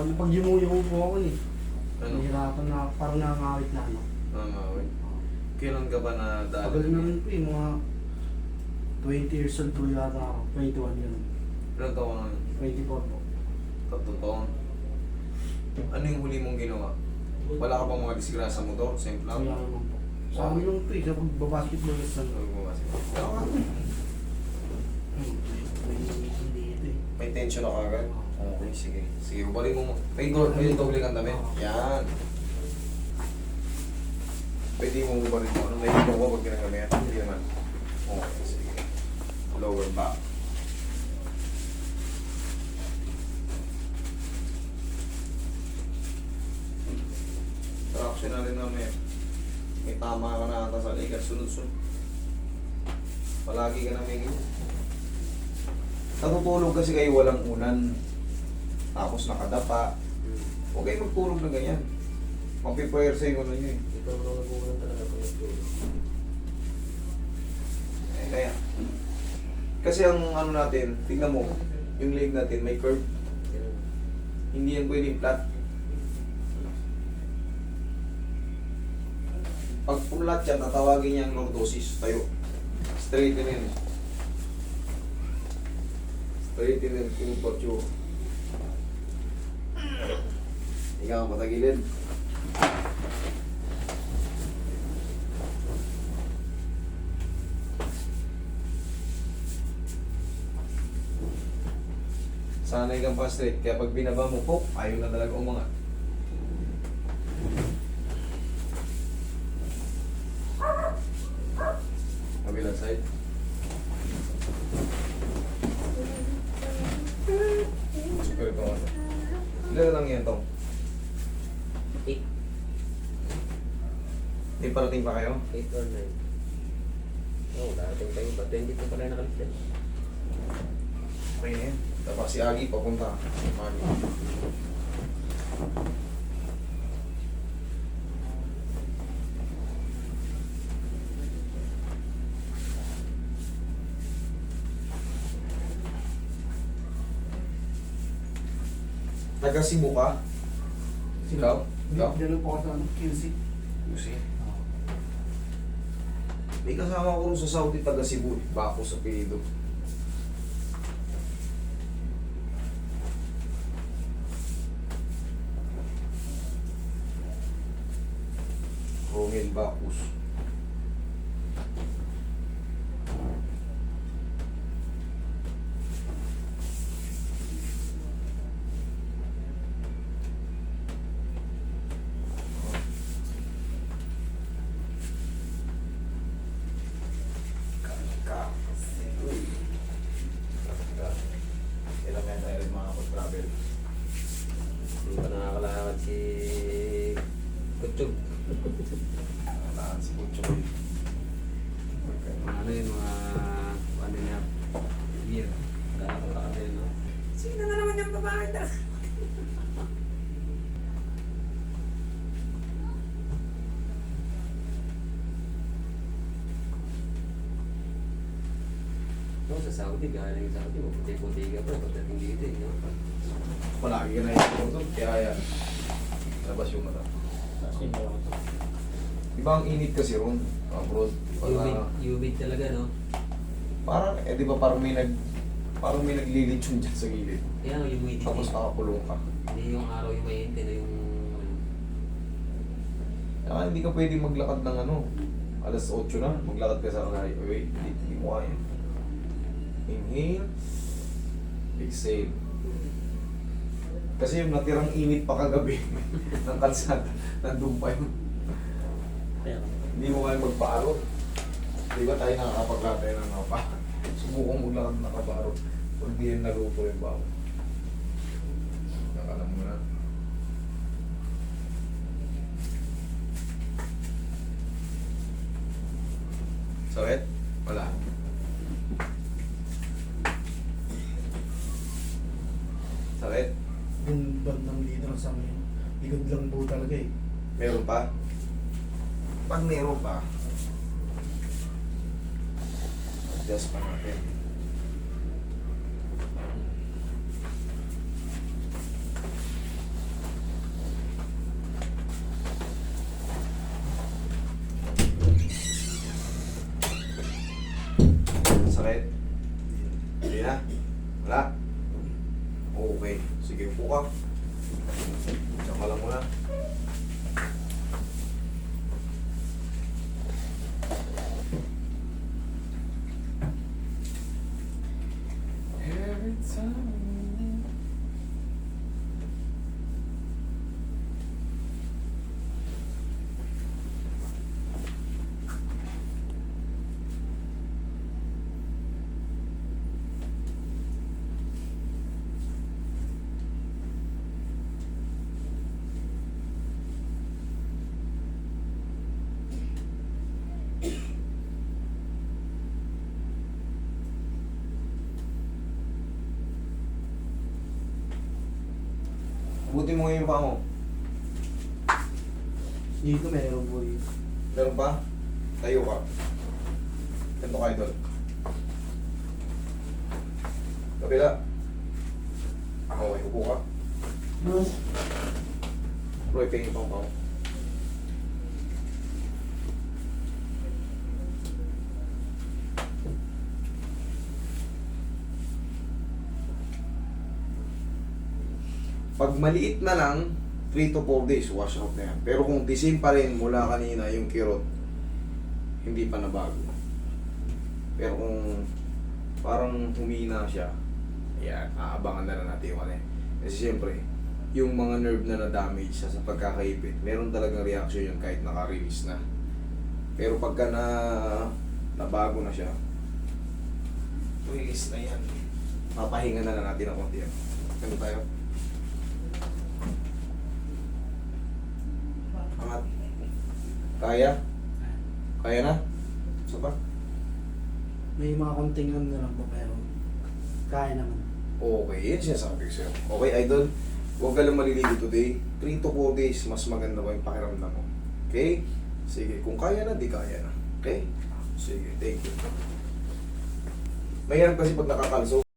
Sabi, pag yumuyo po ako eh. Ano? Nahihirapan na, parang nangangawit na ano. Nangangawi. Kailan ka ba na Tagal na rin po eh, mga 20 years old po yata ako. 21 yun. Ilan taon na? 24 po. Tatlong taon. Ano yung huli mong ginawa? Wala ka bang mga disgrasya sa motor? Simple lang. Kaya naman po. Sa amin lang po eh, sa pagbabasketball sa Sabi mo kasi. Tama. May tension na kagad? Okay, sige. Sige, ubalik mo. May, do may doble kang damit. Yan. Pwede mo ubalik mo. Ano, may ito ko pag ginagamit. Hindi naman. Okay, sige. Lower back. Traction na rin namin. May tama ka na ata sa ligas. Sunod-sunod. Palagi ka na may ganyan. Natutulog kasi kayo walang unan. Tapos nakadapa. Huwag kayo magtulog na ganyan. Mapiprayer sa yung ano nyo eh. Ikaw na nagugulan talaga kung nagtulog. Eh, kaya. Kasi ang ano natin, tingnan mo, yung leg natin may curve. Hindi yan pwedeng flat. Pag pulat yan, natawagin niya ang lordosis. Tayo. Straightenin. Straightenin kung patyo. Ikaw, matagilid. Sanay kang pa straight. Kaya pag binaba mo po, ayaw na talaga umangat. Kabilang side. Super ito ano. Ilan na lang yan tong? Eight. Hindi parating pa kayo? Eight or nine. Oo, oh, darating tayo ba? 20 pa pala nakalit yan. Okay na yan. Tapos si Agi papunta. Agi. Taga Cebu ka? Ikaw? Ikaw? Diyan po ako sa ano, QC. May kasama ko rin sa Saudi taga Cebu. Bako sa pilido. Romel Bacus. Ka. Uy. Ka. Ilang yan tayo rin mga travel Hindi pa nakakalakad si Kutsyog. Nakalaan si Pucho Boy. Ano yun, mga ano niya, beer. Nakakalakad yun, no? Sino na naman yung babae na? No, sa Saudi, galing sa Saudi, maputi-puti ka pa, pagdating dito, no? Palagi ka na yung tutok, kaya yan. Labas yung mata. Di ba ang init kasi ron? Abroad. Humid, ah, humid talaga, no? parang, eh di ba parang may nag, parang may naglilitsyon dyan sa gilid. Yan ang humidity. Tapos nakakulong ka. Hindi yung araw yung mainit, na yung... ano, Kaya hindi ka pwedeng maglakad ng ano. Alas 8 na, maglakad ka sa highway. Hindi, hindi mo kaya. Inhale. Exhale. Kasi yung natirang init pa kagabi ng kalsada, nandun pa yun. Hindi mo kaya magpaarot. Di ba tayo nakakapaglatay ng mga pa? Subukan maglakad ng nakaparot. Pag di yan naluto yung bawo. sa akin. Likod lang po talaga eh. Meron pa? Pag meron pa, adjust pa natin. Sakit? Hindi na? Wala? Okay. Sige po ka. Buti mo ngayon pa mo. Dito meron yun. Meron pa? Tayo ka. Ganito kayo doon. Kabila. Okay, upo ka. Roy, tingin pa mo. Pag maliit na lang, 3 to 4 days, wash out na yan. Pero kung the same pa rin mula kanina yung kirot, hindi pa nabago. Pero kung parang humina siya, ayan, aabangan na lang natin yung ano eh. Kasi siyempre, yung mga nerve na na-damage siya sa pagkakaipit, meron talagang reaction yun kahit naka-release na. Pero pagka na nabago na siya, release na yan. Papahinga na lang natin ng konti yan. Ganun tayo. Kaya? Kaya na? Isa pa? May mga konting ano na lang po pero kaya naman. Okay, yun sinasabi ko sa'yo. Okay, idol? Huwag ka lang maliligo today. 3 to 4 days, mas maganda pa yung pakiramdam mo. Okay? Sige, kung kaya na, di kaya na. Okay? Sige, thank you. Mahirap kasi pag nakakalso,